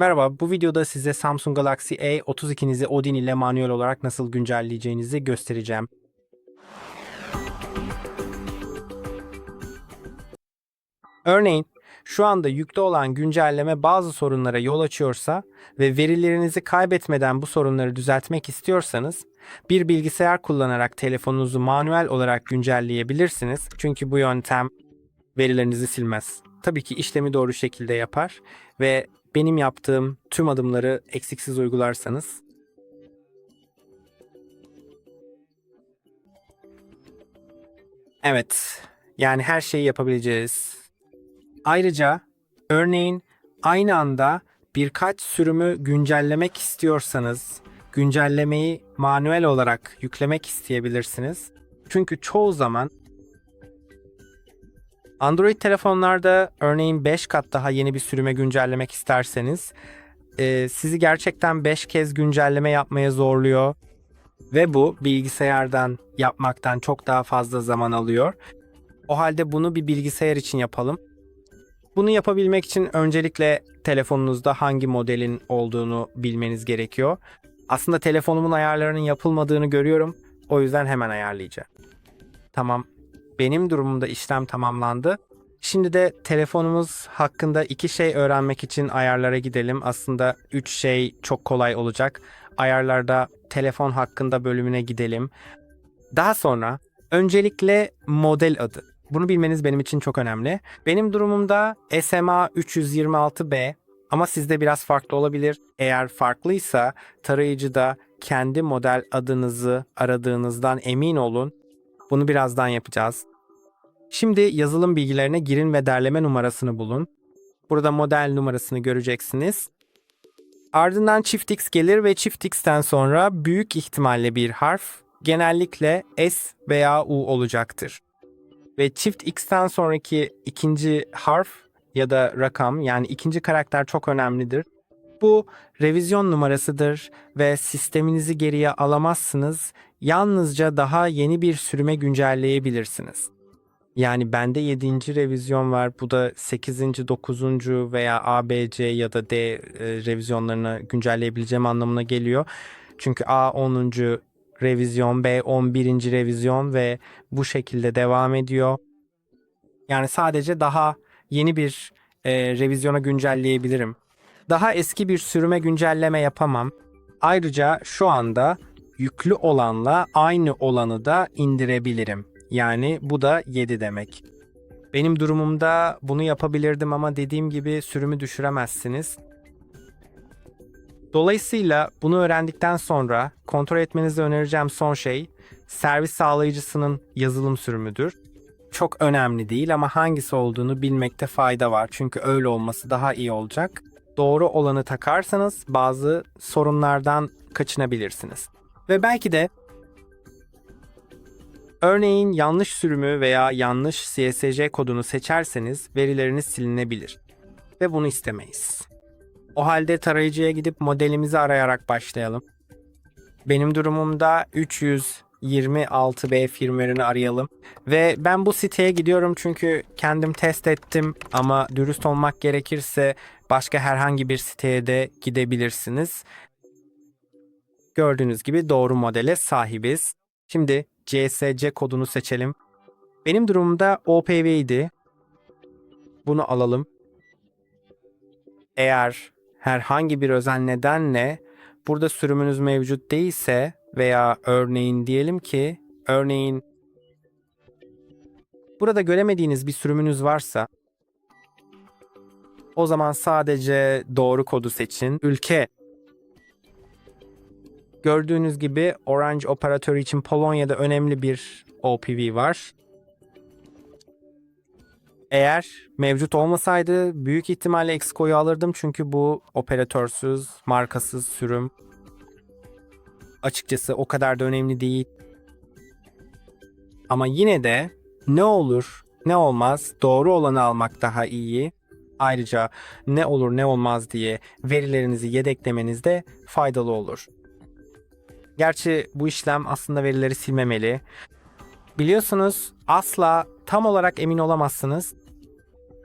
Merhaba, bu videoda size Samsung Galaxy A32'nizi Odin ile manuel olarak nasıl güncelleyeceğinizi göstereceğim. Örneğin, şu anda yüklü olan güncelleme bazı sorunlara yol açıyorsa ve verilerinizi kaybetmeden bu sorunları düzeltmek istiyorsanız, bir bilgisayar kullanarak telefonunuzu manuel olarak güncelleyebilirsiniz. Çünkü bu yöntem verilerinizi silmez. Tabii ki işlemi doğru şekilde yapar ve benim yaptığım tüm adımları eksiksiz uygularsanız Evet, yani her şeyi yapabileceğiz. Ayrıca örneğin aynı anda birkaç sürümü güncellemek istiyorsanız güncellemeyi manuel olarak yüklemek isteyebilirsiniz. Çünkü çoğu zaman Android telefonlarda örneğin 5 kat daha yeni bir sürüme güncellemek isterseniz e, sizi gerçekten 5 kez güncelleme yapmaya zorluyor ve bu bilgisayardan yapmaktan çok daha fazla zaman alıyor. O halde bunu bir bilgisayar için yapalım. Bunu yapabilmek için öncelikle telefonunuzda hangi modelin olduğunu bilmeniz gerekiyor. Aslında telefonumun ayarlarının yapılmadığını görüyorum. O yüzden hemen ayarlayacağım. Tamam. Benim durumumda işlem tamamlandı. Şimdi de telefonumuz hakkında iki şey öğrenmek için ayarlara gidelim. Aslında üç şey çok kolay olacak. Ayarlarda telefon hakkında bölümüne gidelim. Daha sonra öncelikle model adı. Bunu bilmeniz benim için çok önemli. Benim durumumda SMA 326B ama sizde biraz farklı olabilir. Eğer farklıysa tarayıcıda kendi model adınızı aradığınızdan emin olun. Bunu birazdan yapacağız. Şimdi yazılım bilgilerine girin ve derleme numarasını bulun. Burada model numarasını göreceksiniz. Ardından çift x gelir ve çift x'ten sonra büyük ihtimalle bir harf genellikle S veya U olacaktır. Ve çift x'ten sonraki ikinci harf ya da rakam yani ikinci karakter çok önemlidir. Bu revizyon numarasıdır ve sisteminizi geriye alamazsınız. Yalnızca daha yeni bir sürüme güncelleyebilirsiniz. Yani bende 7. revizyon var. Bu da 8. 9. veya ABC ya da D e, revizyonlarını güncelleyebileceğim anlamına geliyor. Çünkü A 10. revizyon, B 11. revizyon ve bu şekilde devam ediyor. Yani sadece daha yeni bir e, revizyona güncelleyebilirim. Daha eski bir sürüme güncelleme yapamam. Ayrıca şu anda yüklü olanla aynı olanı da indirebilirim. Yani bu da 7 demek. Benim durumumda bunu yapabilirdim ama dediğim gibi sürümü düşüremezsiniz. Dolayısıyla bunu öğrendikten sonra kontrol etmenizi önereceğim son şey servis sağlayıcısının yazılım sürümüdür. Çok önemli değil ama hangisi olduğunu bilmekte fayda var. Çünkü öyle olması daha iyi olacak. Doğru olanı takarsanız bazı sorunlardan kaçınabilirsiniz. Ve belki de Örneğin yanlış sürümü veya yanlış CSC kodunu seçerseniz verileriniz silinebilir ve bunu istemeyiz. O halde tarayıcıya gidip modelimizi arayarak başlayalım. Benim durumumda 326B firmware'ını arayalım ve ben bu siteye gidiyorum çünkü kendim test ettim ama dürüst olmak gerekirse başka herhangi bir siteye de gidebilirsiniz. Gördüğünüz gibi doğru modele sahibiz. Şimdi CSC kodunu seçelim. Benim durumumda OPV idi. Bunu alalım. Eğer herhangi bir özel nedenle burada sürümünüz mevcut değilse veya örneğin diyelim ki örneğin burada göremediğiniz bir sürümünüz varsa o zaman sadece doğru kodu seçin. Ülke Gördüğünüz gibi Orange operatörü için Polonya'da önemli bir OPV var. Eğer mevcut olmasaydı büyük ihtimalle Exco'yu alırdım çünkü bu operatörsüz, markasız sürüm. Açıkçası o kadar da önemli değil. Ama yine de ne olur ne olmaz doğru olanı almak daha iyi. Ayrıca ne olur ne olmaz diye verilerinizi yedeklemenizde faydalı olur. Gerçi bu işlem aslında verileri silmemeli. Biliyorsunuz asla tam olarak emin olamazsınız.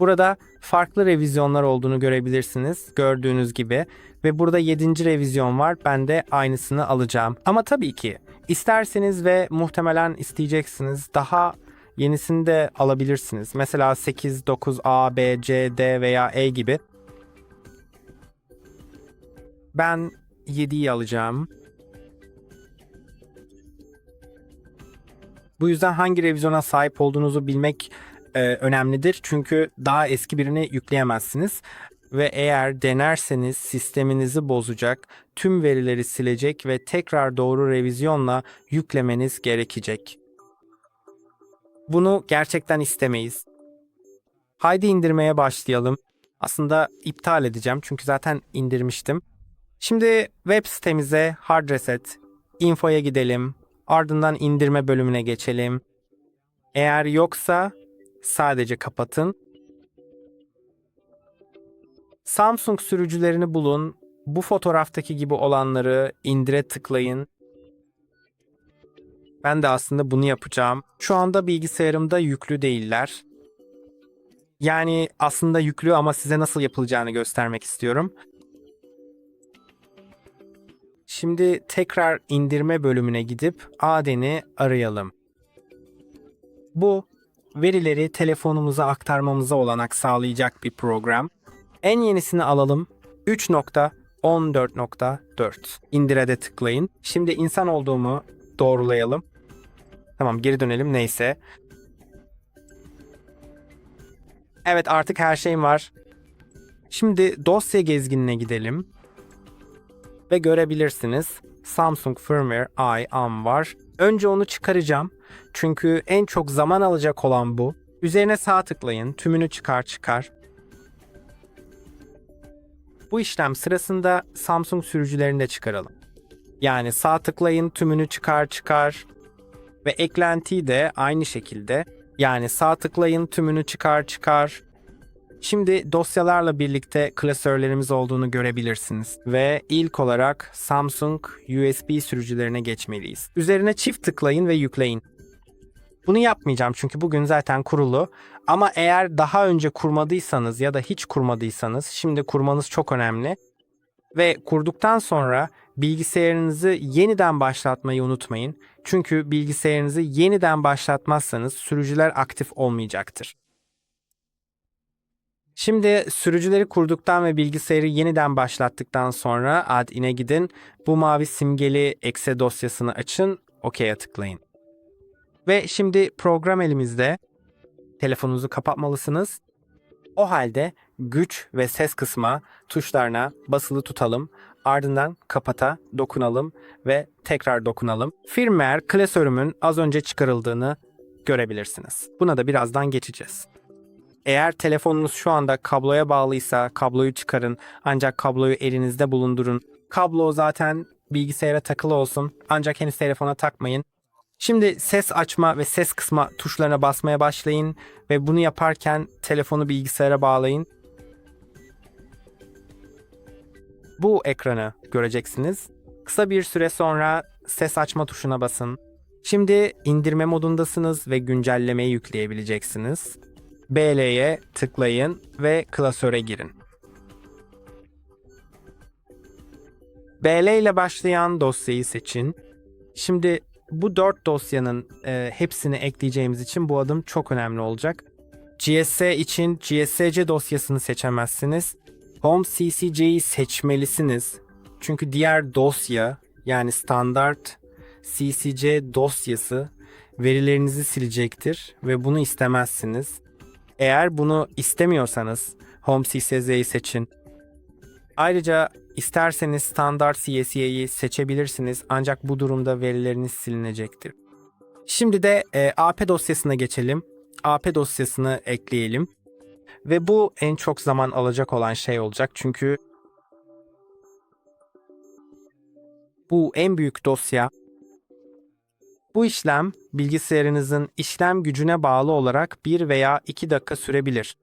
Burada farklı revizyonlar olduğunu görebilirsiniz gördüğünüz gibi ve burada 7. revizyon var. Ben de aynısını alacağım. Ama tabii ki isterseniz ve muhtemelen isteyeceksiniz daha yenisini de alabilirsiniz. Mesela 8, 9, A, B, C, D veya E gibi. Ben 7'yi alacağım. Bu yüzden hangi revizyona sahip olduğunuzu bilmek e, önemlidir. Çünkü daha eski birini yükleyemezsiniz. Ve eğer denerseniz sisteminizi bozacak, tüm verileri silecek ve tekrar doğru revizyonla yüklemeniz gerekecek. Bunu gerçekten istemeyiz. Haydi indirmeye başlayalım. Aslında iptal edeceğim çünkü zaten indirmiştim. Şimdi web sitemize hard reset, infoya gidelim. Ardından indirme bölümüne geçelim. Eğer yoksa sadece kapatın. Samsung sürücülerini bulun. Bu fotoğraftaki gibi olanları indire tıklayın. Ben de aslında bunu yapacağım. Şu anda bilgisayarımda yüklü değiller. Yani aslında yüklü ama size nasıl yapılacağını göstermek istiyorum. Şimdi tekrar indirme bölümüne gidip Aden'i arayalım. Bu verileri telefonumuza aktarmamıza olanak sağlayacak bir program. En yenisini alalım. 3.14.4. İndire de tıklayın. Şimdi insan olduğumu doğrulayalım. Tamam geri dönelim neyse. Evet artık her şeyim var. Şimdi dosya gezginine gidelim. Ve görebilirsiniz Samsung Firmware IAM var. Önce onu çıkaracağım. Çünkü en çok zaman alacak olan bu. Üzerine sağ tıklayın. Tümünü çıkar çıkar. Bu işlem sırasında Samsung sürücülerini de çıkaralım. Yani sağ tıklayın tümünü çıkar çıkar ve eklentiyi de aynı şekilde yani sağ tıklayın tümünü çıkar çıkar. Şimdi dosyalarla birlikte klasörlerimiz olduğunu görebilirsiniz ve ilk olarak Samsung USB sürücülerine geçmeliyiz. Üzerine çift tıklayın ve yükleyin. Bunu yapmayacağım çünkü bugün zaten kurulu. Ama eğer daha önce kurmadıysanız ya da hiç kurmadıysanız şimdi kurmanız çok önemli. Ve kurduktan sonra bilgisayarınızı yeniden başlatmayı unutmayın. Çünkü bilgisayarınızı yeniden başlatmazsanız sürücüler aktif olmayacaktır. Şimdi sürücüleri kurduktan ve bilgisayarı yeniden başlattıktan sonra add-in'e gidin. Bu mavi simgeli exe dosyasını açın, OK'ye tıklayın. Ve şimdi program elimizde. Telefonunuzu kapatmalısınız. O halde güç ve ses kısma tuşlarına basılı tutalım. Ardından kapata dokunalım ve tekrar dokunalım. Firmware klasörümün az önce çıkarıldığını görebilirsiniz. Buna da birazdan geçeceğiz. Eğer telefonunuz şu anda kabloya bağlıysa kabloyu çıkarın ancak kabloyu elinizde bulundurun. Kablo zaten bilgisayara takılı olsun ancak henüz telefona takmayın. Şimdi ses açma ve ses kısma tuşlarına basmaya başlayın ve bunu yaparken telefonu bilgisayara bağlayın. Bu ekranı göreceksiniz. Kısa bir süre sonra ses açma tuşuna basın. Şimdi indirme modundasınız ve güncellemeyi yükleyebileceksiniz. BL'ye tıklayın ve klasöre girin. BL ile başlayan dosyayı seçin. Şimdi bu dört dosyanın e, hepsini ekleyeceğimiz için bu adım çok önemli olacak. GSS için GSC dosyasını seçemezsiniz. Home CCJ'yi seçmelisiniz. Çünkü diğer dosya yani standart CCC dosyası verilerinizi silecektir ve bunu istemezsiniz. Eğer bunu istemiyorsanız Home CCZ'yi seçin. Ayrıca isterseniz standart CSE'yi seçebilirsiniz ancak bu durumda verileriniz silinecektir. Şimdi de e, AP dosyasına geçelim. AP dosyasını ekleyelim. Ve bu en çok zaman alacak olan şey olacak çünkü bu en büyük dosya. Bu işlem bilgisayarınızın işlem gücüne bağlı olarak 1 veya 2 dakika sürebilir.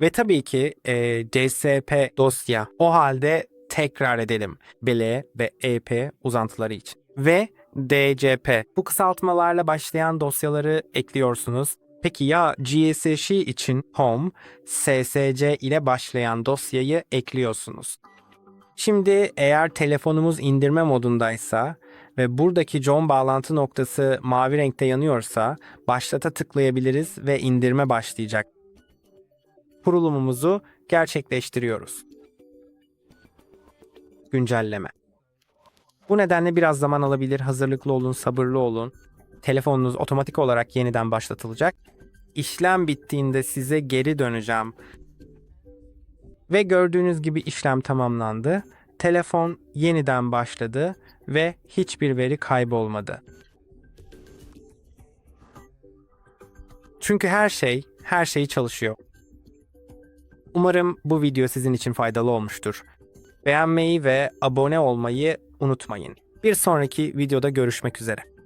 Ve tabii ki e, CSP dosya. O halde tekrar edelim. BL ve EP uzantıları için. Ve DCP. Bu kısaltmalarla başlayan dosyaları ekliyorsunuz. Peki ya GSC için Home, SSC ile başlayan dosyayı ekliyorsunuz. Şimdi eğer telefonumuz indirme modundaysa ve buradaki John bağlantı noktası mavi renkte yanıyorsa başlata tıklayabiliriz ve indirme başlayacak. Kurulumumuzu gerçekleştiriyoruz. Güncelleme. Bu nedenle biraz zaman alabilir. Hazırlıklı olun, sabırlı olun. Telefonunuz otomatik olarak yeniden başlatılacak. İşlem bittiğinde size geri döneceğim. Ve gördüğünüz gibi işlem tamamlandı. Telefon yeniden başladı ve hiçbir veri kaybolmadı. Çünkü her şey, her şey çalışıyor. Umarım bu video sizin için faydalı olmuştur. Beğenmeyi ve abone olmayı unutmayın. Bir sonraki videoda görüşmek üzere.